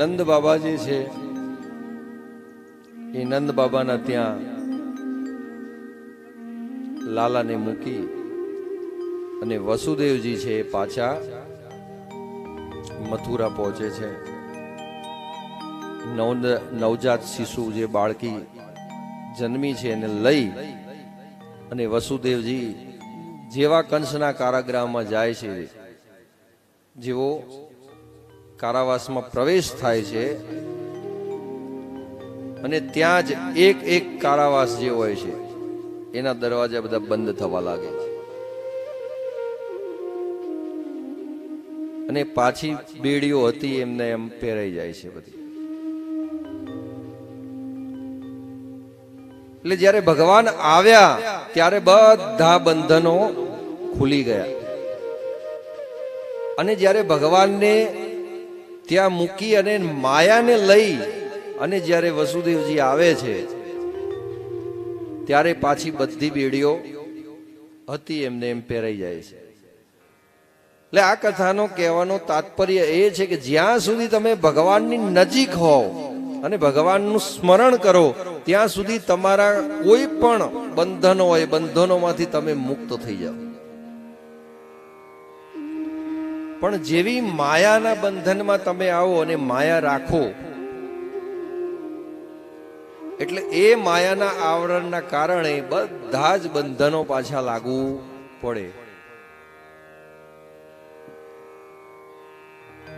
નંદ બાબા જે છે, એ નંદ બાબાના ત્યાં લાલાને મૂકી અને વસુદેવજી છે એ પાછા મથુરા પહોંચે છે. નવ નવજાત શિશુ જે બાળકી જન્મી છે એને લઈ અને વસુદેવજી જેવા કંસના કારાગૃહમાં જાય છે જેવો કારાવાસમાં પ્રવેશ થાય છે અને ત્યાં જ એક એક કારાવાસ જે હોય છે, એના દરવાજા બધા બંધ થવા લાગે છે. અને પાછી બેડીઓ હતી, એમને એમ પહેરાઈ જાય છે બધી. એટલે જ્યારે ભગવાન આવ્યા, ત્યારે બધા બંધનો ખુલી ગયા. અને જ્યારે ભગવાનને ત્યાં મૂકી અને માયાને લઈ અને જ્યારે વસુદેવજી આવે છે, ત્યારે પાછી બધી બેડીઓ હતી એમને એમ પહેરાઈ જાય છે. એટલે આ કથાનો કહેવાનો તાત્પર્ય એ છે કે જ્યાં સુધી તમે ભગવાનની નજીક હોવ અને ભગવાનનું સ્મરણ કરો, ત્યાં સુધી તમારા કોઈ પણ બંધનો હોય, બંધનોમાંથી તમે મુક્ત થઈ જાઓ. પણ જેવી માયાના બંધનમાં તમે આવો અને માયા રાખો, એટલે એ માયાના આવરણના કારણે બધા જ બંધનો પાછા લાગુ પડે.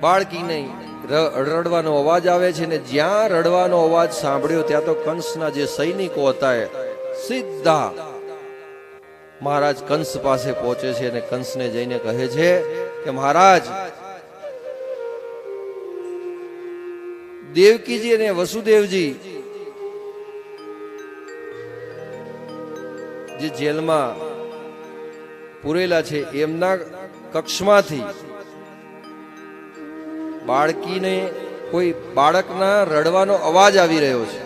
બાળકી નહીં રડવાનો અવાજ આવે છે ને જ્યાં રડવાનો અવાજ સાંભળ્યો ત્યાં તો કંસના જે સૈનિકો હતા સીધા મહારાજ કંસ પાસે પહોંચે છે અને કંસને જઈને કહે છે કે મહારાજ, દેવકીજી અને વસુદેવજી, જે જેલમાં પૂરેલા છે એમના કક્ષમાંથી બાળકીને કોઈ બાળકના રડવાનો અવાજ આવી રહ્યો છે.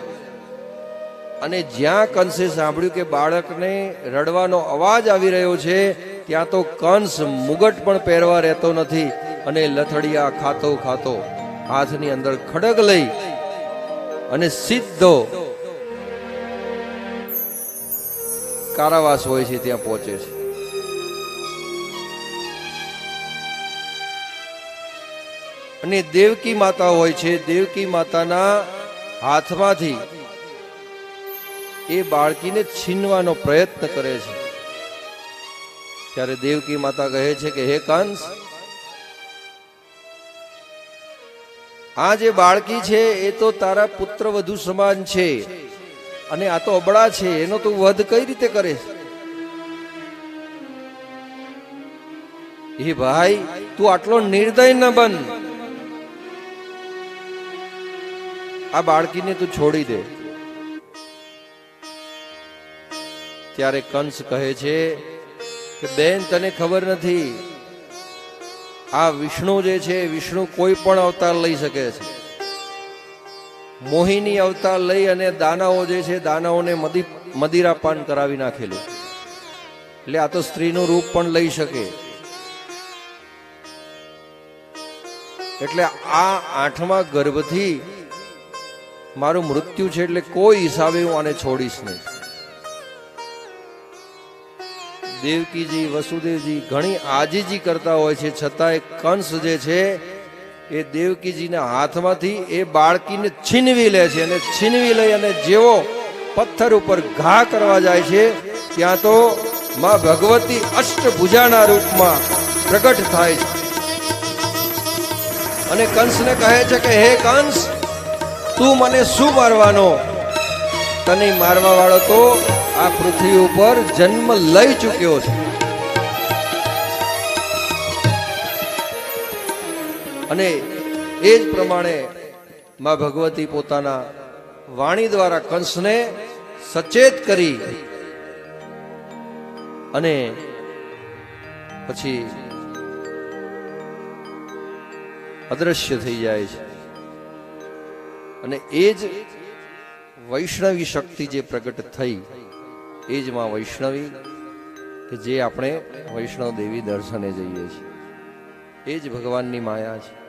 અને જ્યાં કંસે સાંભળ્યું કે બાળકને રડવાનો અવાજ આવી રહ્યો છે, ત્યાં તો કંસ મુગટ પણ પહેરવા રહેતો નથી અને લથડિયા ખાતો ખાતો હાથની અંદર ખડગ લઈ અને સીધો કારાવાસ હોય છે, ત્યાં પહોંચે છે. અને દેવકી માતા હોય છે, દેવકી માતાના હાથમાંથી એ બાળકીને છીનવાનો પ્રયત્ન કરે છે. ત્યારે દેવકી માતા કહે છે કે, હે કંસ, આ જે બાળકી છે, એ તો તારા પુત્ર વધુ સમાન છે અને આ તો અબળા છે, એનો તું વધ કઈ રીતે કરે? હે ભાઈ, તું આટલો નિર્દય ન બન. આ બાળકીને તું છોડી દે. ત્યારે કંસ કહે છે કે, બેન, તને ખબર નથી, આ વિષ્ણુ જે છે, વિષ્ણુ કોઈ પણ અવતાર લઈ શકે છે. મોહિની અવતાર લઈ અને દાનાઓ જે છે, દાનાઓને મદી, મદિરાપાન કરાવી નાખેલું. એટલે આ તો સ્ત્રીનું રૂપ પણ લઈ શકે. એટલે આ આઠમા ગર્ભથી મારું મૃત્યુ છે, એટલે કોઈ હિસાબે હું આને છોડીશ નહીં. દેવકીજી, વસુદેવજી ઘણી આજીજી કરતા હોય છે છતાંય કંસ જે છે, એ દેવકીજીના હાથમાંથી એ બાળકીને છીનવી લે છે અને છીનવી લઈ અને જેવો પથ્થર ઉપર ઘા કરવા જાય છે, ત્યાં તો માં ભગવતી અષ્ટભુજાના રૂપમાં પ્રગટ થાય છે. અને કંસને કહે છે કે, હે કંસ, તું મને શું મારવાનો? તને મારવા વાળો તો આ પૃથ્વી ઉપર જન્મ લઈ ચૂક્યો છે. અને એ જ પ્રમાણે માં ભગવતી પોતાના વાણી દ્વારા કંસને સચેત કરી અને પછી અદ્રશ્ય થઈ જાય છે. અને એ જ વૈષ્ણવી શક્તિ જે પ્રગટ થઈ, એ જ માં વૈષ્ણવી કે જે આપણે વૈષ્ણવ દેવી દર્શને જઈએ છીએ. એ જ ભગવાનની માયા છે.